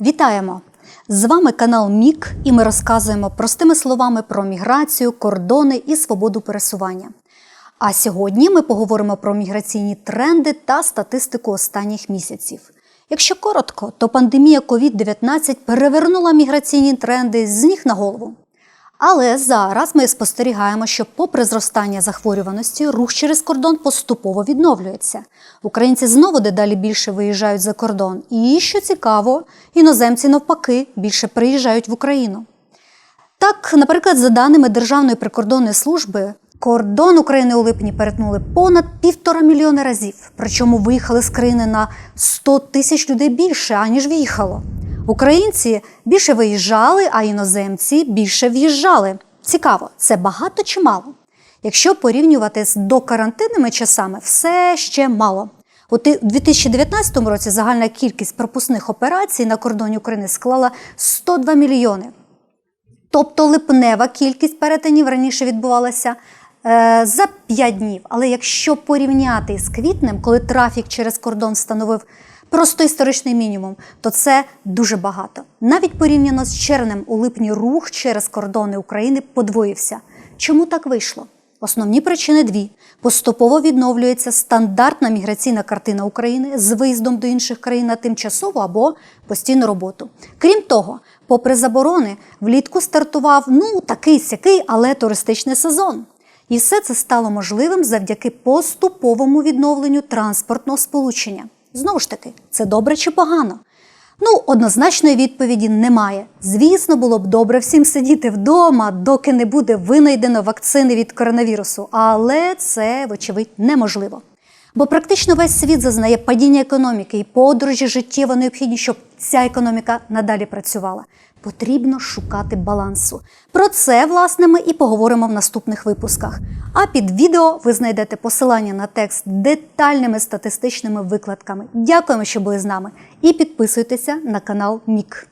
Вітаємо! З вами канал Мік, і ми розказуємо простими словами про міграцію, кордони і свободу пересування. А сьогодні ми поговоримо про міграційні тренди та статистику останніх місяців. Якщо коротко, то пандемія COVID-19 перевернула міграційні тренди з ніг на голову. Але зараз ми спостерігаємо, що, попри зростання захворюваності, рух через кордон поступово відновлюється. Українці знову дедалі більше виїжджають за кордон. І, що цікаво, іноземці навпаки більше приїжджають в Україну. Так, наприклад, за даними Державної прикордонної служби, кордон України у липні перетнули понад півтора мільйони разів. Причому виїхали з країни на 100 тисяч людей більше, аніж в'їхало. Українці більше виїжджали, а іноземці більше в'їжджали. Цікаво, це багато чи мало? Якщо порівнювати з докарантинними часами, все ще мало. У ти- 2019 році загальна кількість пропускних операцій на кордоні України склала 102 мільйони. Тобто липнева кількість перетинів раніше відбувалася за 5 днів. Але якщо порівняти з квітнем, коли трафік через кордон становив просто історичний мінімум, то це дуже багато. Навіть порівняно з червнем у липні рух через кордони України подвоївся. Чому так вийшло? Основні причини дві: поступово відновлюється стандартна міграційна картина України з виїздом до інших країн на тимчасову або постійну роботу. Крім того, попри заборони, влітку стартував ну такий сякий, але туристичний сезон. І все це стало можливим завдяки поступовому відновленню транспортного сполучення. Знову ж таки, це добре чи погано? Ну, однозначної відповіді немає. Звісно, було б добре всім сидіти вдома, доки не буде винайдено вакцини від коронавірусу, але це, вочевидь, неможливо. Бо практично весь світ зазнає падіння економіки і подорожі життєво необхідні, щоб ця економіка надалі працювала. Потрібно шукати балансу. Про це, власне, ми і поговоримо в наступних випусках. А під відео ви знайдете посилання на текст детальними статистичними викладками. Дякуємо, що були з нами, і підписуйтеся на канал Мік.